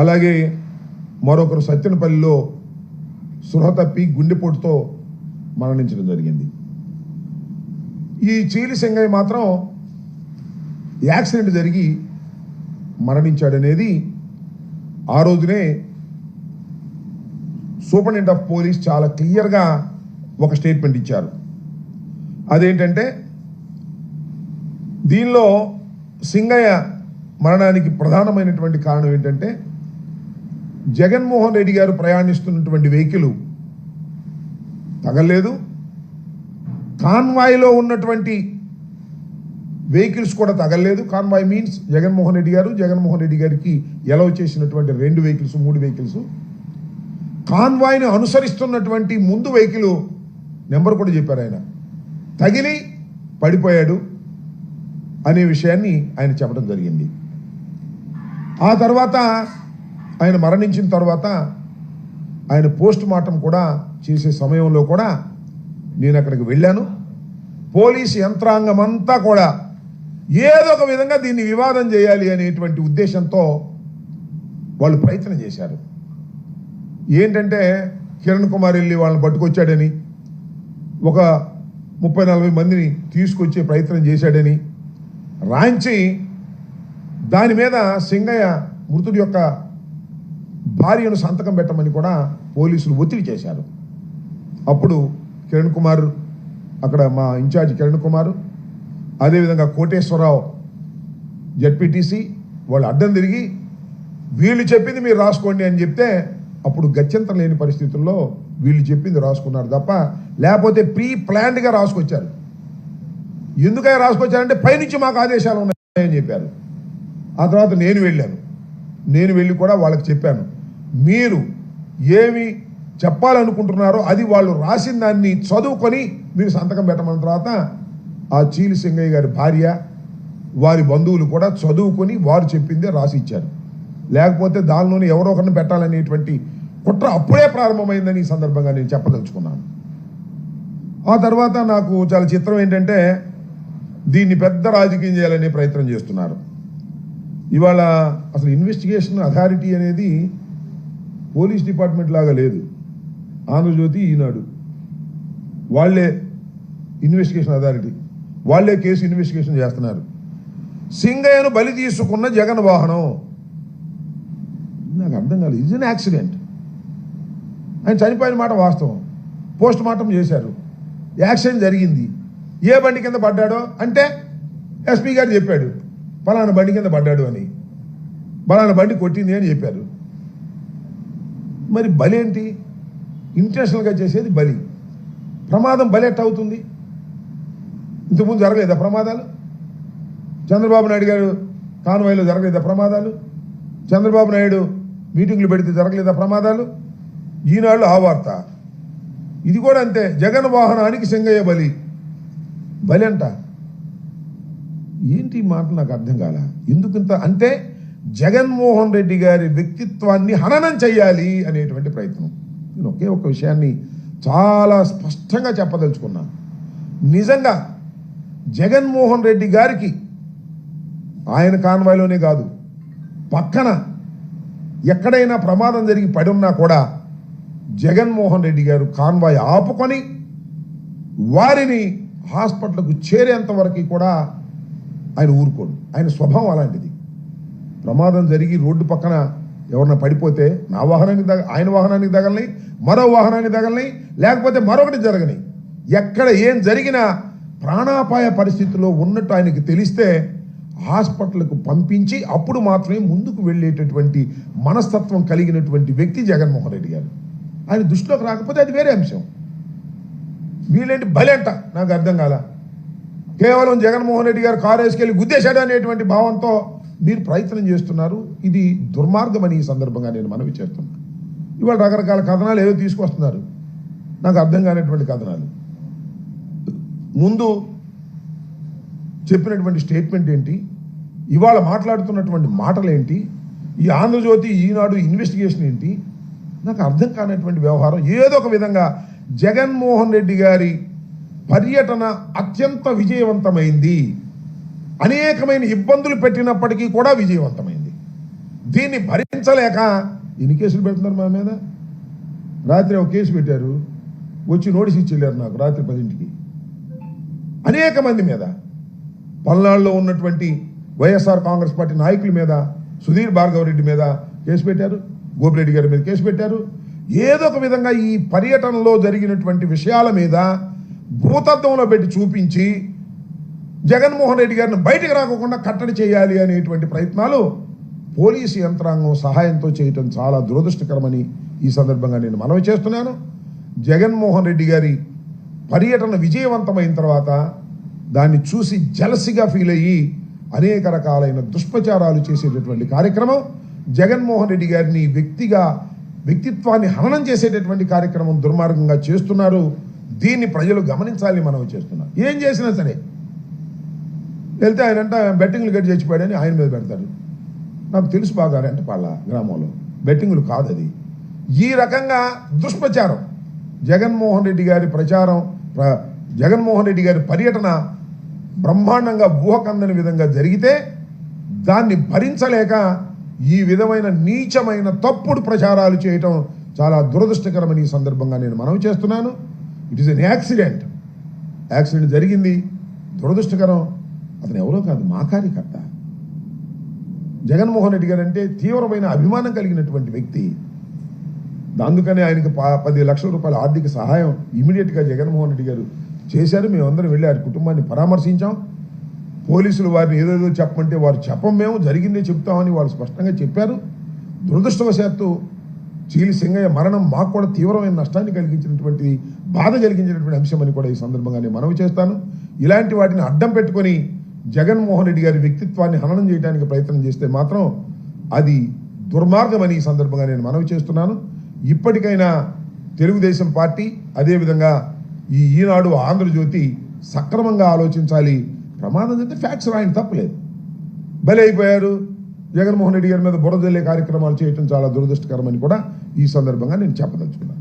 అలాగే మరొకరు సత్యనపల్లిలో సృహ తప్పి గుండెపోటుతో మరణించడం జరిగింది. ఈ చీలి సింగయ్య మాత్రం యాక్సిడెంట్ జరిగి మరణించాడనేది ఆ రోజునే సూపరింటెండెంట్ ఆఫ్ పోలీస్ చాలా క్లియర్గా ఒక స్టేట్మెంట్ ఇచ్చారు. అదేంటంటే దీనిలో సింగయ్య మరణానికి ప్రధానమైనటువంటి కారణం ఏంటంటే జగన్మోహన్ రెడ్డి గారు ప్రయాణిస్తున్నటువంటి వెహికల్ తగలేదు. కాన్వాయ్లో ఉన్నటువంటి వెహికల్స్ కూడా తగలలేదు కాన్వాయ్ మీన్స్ జగన్మోహన్ రెడ్డి గారు జగన్మోహన్ రెడ్డి గారికి ఎలవ్ చేసినటువంటి రెండు వెహికల్స్ మూడు వెహికల్స్. కాన్వాయ్ని అనుసరిస్తున్నటువంటి ముందు వెహికల్ నెంబర్ కూడా చెప్పారు ఆయన. తగిలి పడిపోయాడు అనే విషయాన్ని ఆయన చెప్పడం జరిగింది. ఆ తర్వాత ఆయన మరణించిన తర్వాత ఆయన పోస్ట్ మార్టం కూడా చేసే సమయంలో కూడా నేను అక్కడికి వెళ్ళాను. పోలీస్ యంత్రాంగం అంతా కూడా ఏదో ఒక విధంగా దీన్ని వివాదం చేయాలి అనేటువంటి ఉద్దేశంతో వాళ్ళు ప్రయత్నం చేశారు. ఏంటంటే కిరణ్ కుమార్ వెళ్ళి వాళ్ళని పట్టుకొచ్చాడని ఒక ముప్పై నలభై మందిని తీసుకొచ్చే ప్రయత్నం చేశాడని రాంచి దాని మీద సింగయ్య మృతుడి యొక్క భార్యను సంతకం పెట్టమని కూడా పోలీసులు ఒత్తిడి చేశారు. అప్పుడు కిరణ్ కుమార్ అక్కడ మా ఇన్ఛార్జ్ కిరణ్ కుమార్ అదేవిధంగా కోటేశ్వరరావు జడ్పీటీసీ వాళ్ళు అడ్డం తిరిగి వీళ్ళు చెప్పింది మీరు రాసుకోండి అని చెప్తే అప్పుడు గత్యంతరం లేని పరిస్థితుల్లో వీళ్ళు చెప్పింది రాసుకున్నారు తప్ప లేకపోతే ప్రీ ప్లాన్డ్గా రాసుకొచ్చారు. ఎందుకని రాసుకొచ్చారంటే పైనుంచి మాకు ఆదేశాలు ఉన్నాయని చెప్పారు. ఆ తర్వాత నేను వెళ్ళాను. నేను వెళ్ళి కూడా వాళ్ళకి చెప్పాను. మీరు ఏమి చెప్పాలనుకుంటున్నారో అది వాళ్ళు రాసిన దాన్ని చదువుకొని మీరు సంతకం పెట్టమన్న తర్వాత ఆ చీలి సింగయ్య గారి భార్య వారి బంధువులు కూడా చదువుకొని వారు చెప్పిందే రాసి ఇచ్చారు. లేకపోతే దానిలోనే ఎవరో ఒకరిని పెట్టాలనేటువంటి కుట్ర అప్పుడే ప్రారంభమైందని ఈ సందర్భంగా నేను చెప్పదలుచుకున్నాను. ఆ తర్వాత నాకు చాలా చిత్రం ఏంటంటే దీన్ని పెద్ద రాజకీయం చేయాలనే ప్రయత్నం చేస్తున్నారు. ఇవాళ అసలు ఇన్వెస్టిగేషన్ అథారిటీ అనేది పోలీస్ డిపార్ట్మెంట్ లాగా లేదు. ఆంధ్రజ్యోతి ఈనాడు. వాళ్ళే ఇన్వెస్టిగేషన్ అథారిటీ. వాళ్ళే కేసు ఇన్వెస్టిగేషన్ చేస్తున్నారు. సింగయ్యను బలి తీసుకున్న జగన్ వాహనం. నాకు అర్థం కాలేదు. ఇది యాక్సిడెంట్ ఆయన చనిపోయిన మాట వాస్తవం. పోస్ట్ మార్టం చేశారు. యాక్సిడెంట్ జరిగింది. ఏ బండి కింద పడ్డాడో? అంటే ఎస్పీ గారు చెప్పాడు పలానా బండి కింద పడ్డాడు అని. పలానా బండి కొట్టింది అని చెప్పారు. మరి బలి ఏంటి? ఇంటెన్షనల్గా చేసేది బలి. ప్రమాదం బలి ఎట్ట అవుతుంది. ఇంతకుముందు జరగలేదా ప్రమాదాలు? చంద్రబాబు నాయుడు గారు కాన్వాయ్లో జరగలేదా ప్రమాదాలు? చంద్రబాబు నాయుడు మీటింగ్లు పెడితే జరగలేదా ప్రమాదాలు? ఈనాళ్ళు ఆ వార్త. ఇది కూడా అంతే. జగన్ వాహనానికి సింగయ్య బలి. బలి అంట. ఏంటి మాట నాకు అర్థం కాల? ఎందుకంత? అంటే జగన్మోహన్ రెడ్డి గారి వ్యక్తిత్వాన్ని హననం చేయాలి అనేటువంటి ప్రయత్నం. నేను ఒకే ఒక విషయాన్ని చాలా స్పష్టంగా చెప్పదలుచుకున్నాను నిజంగా జగన్మోహన్ రెడ్డి గారికి ఆయన కాన్వాయ్లోనే కాదు పక్కన ఎక్కడైనా ప్రమాదం జరిగి పడి ఉన్నా కూడా జగన్మోహన్ రెడ్డి గారు కాన్వాయ్ ఆపుకొని వారిని హాస్పిటల్కు చేరేంత వరకు కూడా ఆయన ఊరుకోడు. ఆయన స్వభావం అలాంటిది. ప్రమాదం జరిగి రోడ్డు పక్కన ఎవరన్నా పడిపోతే నా వాహనానికి తగ ఆయన వాహనానికి తగలని మరో వాహనానికి తగలని లేకపోతే మరొకటి జరగని. ఎక్కడ ఏం జరిగినా ప్రాణాపాయ పరిస్థితిలో ఉన్నట్టు ఆయనకి తెలిస్తే హాస్పిటల్కు పంపించి అప్పుడు మాత్రమే ముందుకు వెళ్ళేటటువంటి మనస్తత్వం కలిగినటువంటి వ్యక్తి జగన్మోహన్ రెడ్డి గారు. ఆయన దృష్టిలోకి రాకపోతే అది వేరే అంశం. వీళ్ళేంటి బలి అంట నాకు అర్థం కాల. కేవలం జగన్మోహన్ రెడ్డి గారు కారు వేసుకెళ్ళి గుద్దేశాడు అనేటువంటి భావంతో మీరు ప్రయత్నం చేస్తున్నారు ఇది దుర్మార్గమని ఈ సందర్భంగా నేను మనవి చేస్తున్నా ఇవాళ రకరకాల కథనాలు ఏదో తీసుకొస్తున్నారు. నాకు అర్థం కానటువంటి కథనాలు. ముందు చెప్పినటువంటి స్టేట్మెంట్ ఏంటి? ఇవాళ మాట్లాడుతున్నటువంటి మాటలు ఏంటి ఈ ఆంధ్రజ్యోతి ఈనాడు ఇన్వెస్టిగేషన్ ఏంటి? నాకు అర్థం కానటువంటి వ్యవహారం. ఏదో ఒక విధంగా జగన్మోహన్ రెడ్డి గారి పర్యటన అత్యంత విజయవంతమైంది. అనేకమైన ఇబ్బందులు పెట్టినప్పటికీ కూడా విజయవంతమైంది. దీన్ని భరించలేక ఎన్ని కేసులు పెడుతున్నారు మా మీద? రాత్రి ఒక కేసు పెట్టారు. వచ్చి నోటీస్ ఇచ్చేళ్ళారు నాకు రాత్రి పదింటికి. అనేక మంది మీద పల్నాడులో ఉన్నటువంటి వైఎస్ఆర్ కాంగ్రెస్ పార్టీ నాయకుల మీద సుధీర్ భార్గవ రెడ్డి మీద కేసు పెట్టారు. గోపిరెడ్డి గారి మీద కేసు పెట్టారు. ఏదో ఒక విధంగా ఈ పర్యటనలో జరిగినటువంటి విషయాల మీద భూతత్వంలో పెట్టి చూపించి జగన్మోహన్ రెడ్డి గారిని బయటకు రాకుండా కట్టడి చేయాలి అనేటువంటి ప్రయత్నాలు పోలీసు యంత్రాంగం సహాయంతో చేయటం చాలా దురదృష్టకరమని ఈ సందర్భంగా నేను మనవి చేస్తున్నాను. జగన్మోహన్ రెడ్డి గారి పర్యటన విజయవంతమైన తర్వాత దాన్ని చూసి జలసిగా ఫీల్ అయ్యి అనేక రకాలైన దుష్ప్రచారాలు చేసేటటువంటి కార్యక్రమం జగన్మోహన్ రెడ్డి గారిని వ్యక్తిగా వ్యక్తిత్వాన్ని హననం చేసేటటువంటి కార్యక్రమం దుర్మార్గంగా చేస్తున్నారు. దీన్ని ప్రజలు గమనించాలని మనం చేస్తున్నారు ఏం చేసినా సరే వెళ్తే ఆయన అంట బెట్టింగ్లు గట్టి చచ్చిపోయాడని ఆయన మీద పెడతారు నాకు తెలుసు బాగా రెంటపాళ్ళ గ్రామంలో. బెట్టింగులు కాదు అది. ఈ రకంగా దుష్ప్రచారం. జగన్మోహన్ రెడ్డి గారి ప్రచారం ప్ర- జగన్మోహన్ రెడ్డి గారి పర్యటన బ్రహ్మాండంగా ఊహకందని విధంగా జరిగితే దాన్ని భరించలేక ఈ విధమైన నీచమైన తప్పుడు ప్రచారాలు చేయటం చాలా దురదృష్టకరమని ఈ సందర్భంగా నేను మనవి చేస్తున్నాను. It is an accident accident జరిగింది. దురదృష్టకరం. అతను ఎవరో కాదు మా కార్యకర్త. జగన్మోహన్ రెడ్డి గారు అంటే తీవ్రమైన అభిమానం కలిగినటువంటి వ్యక్తి. అందుకనే ఆయనకి ప- పది లక్షల రూపాయల ఆర్థిక సహాయం ఇమీడియట్గా జగన్మోహన్ రెడ్డి గారు చేశారు. మేమందరం వెళ్ళి ఆయన కుటుంబాన్ని పరామర్శించాం. పోలీసులు వారిని ఏదేదో చెప్పమంటే వారు చెప్పం మేము జరిగిందే చెప్తామని వాళ్ళు స్పష్టంగా చెప్పారు. దురదృష్టవశాత్తు చీలి సింగయ్య మరణం మాకు కూడా తీవ్రమైన నష్టాన్ని కలిగించినటువంటి బాధ కలిగించినటువంటి అంశం అని కూడా ఈ సందర్భంగా నేను మనవి చేస్తాను. ఇలాంటి వాటిని అడ్డం పెట్టుకొని జగన్మోహన్ రెడ్డి గారి వ్యక్తిత్వాన్ని హననం చేయడానికి ప్రయత్నం చేస్తే మాత్రం అది దుర్మార్గమని ఈ సందర్భంగా నేను మనవి చేస్తున్నాను. ఇప్పటికైనా తెలుగుదేశం పార్టీ అదేవిధంగా ఈ ఈనాడు ఆంధ్రజ్యోతి సక్రమంగా ఆలోచించాలి. ప్రమాదం జరిగితే ఫ్యాక్ట్స్ రాయని తప్పలేదు బలి అయిపోయారు. జగన్మోహన్ రెడ్డి గారి మీద బురదల్లే కార్యక్రమాలు చేయటం చాలా దురదృష్టకరమని కూడా ఈ సందర్భంగా నేను చెప్పదలుచుకున్నాను.